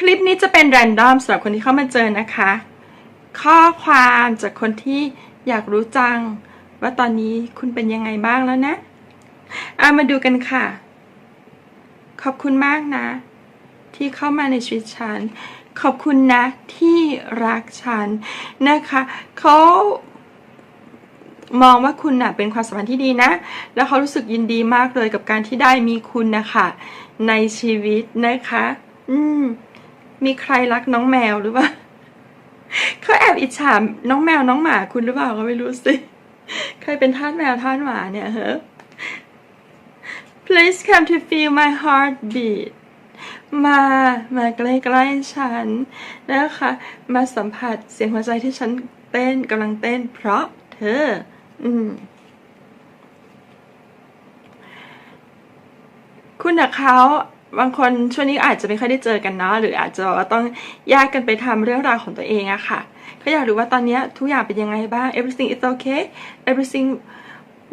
คลิปนี้จะเป็นแรนดอมสำหรับคนที่เข้ามาเจอนะคะ ข้อความจากคนที่อยากรู้จัง ว่าตอนนี้คุณเป็นยังไงบ้างแล้วนะเอามาดูกันค่ะ ขอบคุณมากนะ ที่เข้ามาในชีวิตฉัน ขอบคุณนะที่รักฉันนะคะเขามองว่าคุณน่ะเป็นความสัมพันธ์ที่ดีนะ แล้วเขารู้สึกยินดีมากเลยกับการที่ได้มีคุณนะคะในชีวิตนะคะ อืม มีใครรักน้องแมวหรือเปล่าเขาแอบอิจฉาน้องแมวน้องหมาคุณหรือเปล่าก็ไม่รู้สิใครเป็นทาสแมวทาสหมาเนี่ยเหรอ Please come to feel my heartbeat มา มาใกล้ๆฉันนะคะ มาสัมผัสเสียงหัวใจที่ฉันเต้นกำลังเต้น เพราะเธอ อืม คุณกับเขา บางคนช่วงนี้อาจจะไม่ค่อยได้เจอกันเนาะหรืออาจจะว่าต้องแยกกันไปทำเรื่องราวของตัวเองอะค่ะเขาอยากรู้ว่าตอนนี้ทุกอย่างเป็นยังไงบ้าง everything is okay everything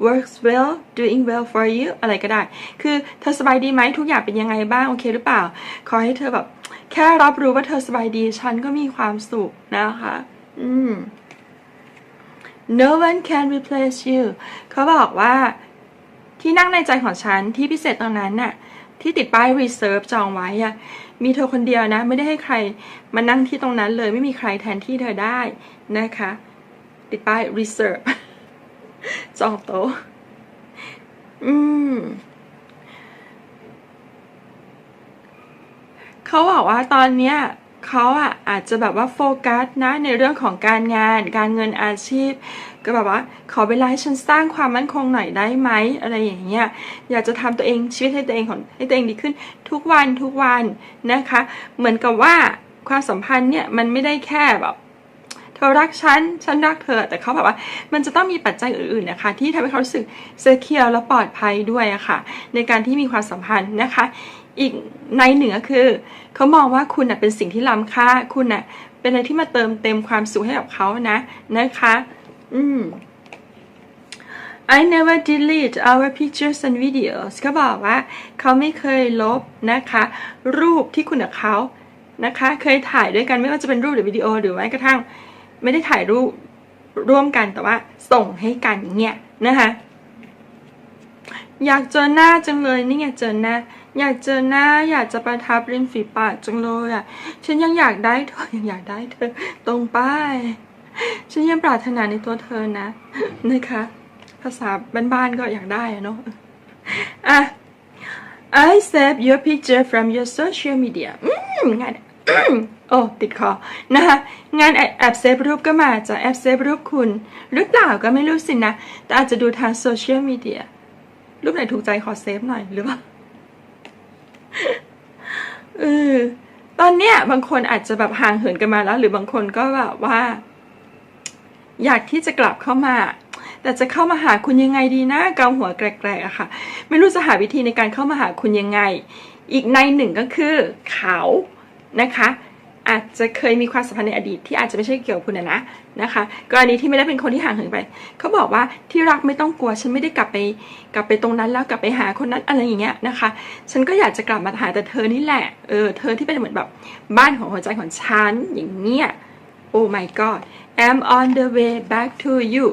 works well doing well for you อะไรก็ได้ คือเธอสบายดีไหมทุกอย่างเป็นยังไงบ้าง โอเคหรือเปล่า ขอให้เธอแบบ แค่รับรู้ว่าเธอสบายดี ฉันก็มีความสุขนะคะ อืม no one can replace you เขาบอกว่าที่นั่งในใจของฉันที่พิเศษตรงนั้นน่ะ ที่ติดป้าย reserve จองไว้อะมีเธอคนเดียวนะ ไม่ได้ให้ใครมานั่งที่ตรงนั้นเลยไม่มีใครแทนที่เธอได้นะคะ ติดป้าย reserve จองโต๊ะอืมเขาบอกว่าตอนเนี้ย เขาอะอาจจะแบบว่าโฟกัสนะในเรื่องของการงาน การเงินอาชีพ ก็แบบว่า ขอเวลาให้ฉันสร้างความมั่นคงหน่อยได้ไหมอะไรอย่างเงี้ยอยากจะทำตัวเองชีวิตให้ตัวเองของให้ตัวเองดีขึ้นทุกวันทุกวันนะคะ เหมือนกับว่าความสัมพันธ์เนี่ยมันไม่ได้แค่แบบเธอรักฉัน ฉันรักเธอ แต่เขาแบบว่า มันจะต้องมีปัจจัยอื่นๆนะคะ ที่ทำให้เขารู้สึกเซอร์เคียวและปลอดภัยด้วยอะค่ะ ในการที่มีความสัมพันธ์นะคะ อีกในหนึ่งก็คือ เขามองว่าคุณน่ะเป็นสิ่งที่ล้ำค่า คุณน่ะเป็นอะไรที่มาเติมเต็มความสุขให้กับเขานะนะคะ อืม I never delete our pictures and videos เขาบอกว่าเขาไม่เคยลบนะคะ รูปที่คุณกับเขานะคะ เคยถ่ายด้วยกันไม่ว่าจะเป็นรูปหรือวิดีโอหรือแม้กระทั่ง ไม่ได้ถ่ายรูปร่วมกันแต่ว่าส่งให้กันเนี่ยนะคะ อยากเจอหน้าจังเลยนี่ไงเจอหน้าอยากเจอหน้าอยากจะประทับริมฝีปากจังเลยอะ ฉันยังอยากได้เธอยังอยากได้เธอ ตรงป้ายฉันยังปรารถนาในตัวเธอนะนะคะ ภาษาบ้านๆก็อยากได้อะเนาะอะ I save your picture from your social media อืมงานโอ้ติดคอนะคะงานแอบแอบเซฟรูปก็มาจากแอบเซฟรูปคุณ หรือเปล่าก็ไม่รู้สินะ แต่อาจจะดูทางโซเชียลมีเดียรูปไหนถูกใจขอเซฟหน่อยหรือเปล่า เออตอนเนี้ยบางคนอาจจะแบบห่างเหินกันมาแล้ว หรือบางคนก็แบบว่า อยากที่จะกลับเข้ามา แต่จะเข้ามาหาคุณยังไงดีนะเกาหัวแกรกๆอะค่ะ ไม่รู้จะหาวิธีในการเข้ามาหาคุณยังไง อีกในหนึ่งก็คือเขานะคะ อาจจะเคยมีความสัมพันธ์ในอดีตที่อาจจะไม่ใช่เกี่ยวกับคุณนะนะคะกรณีที่ไม่ได้เป็นคนที่ห่างเหินไปเขาบอกว่าที่รักไม่ต้องกลัวฉันไม่ได้กลับไปกลับไปตรงนั้นแล้วกลับไปหาคนนั้นอะไรอย่างเงี้ยนะคะ ฉันก็อยากจะกลับมาหาแต่เธอนี่แหละเออเธอที่เป็นเหมือนแบบบ้านของหัวใจของฉันอย่างเงี้ย Oh my god I'm on the way back to you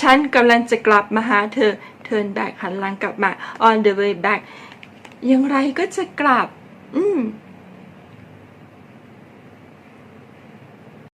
ฉันกำลังจะกลับมาหาเธอ turn back หันหลังกลับมา on the way back อย่างไรก็จะกลับ อืม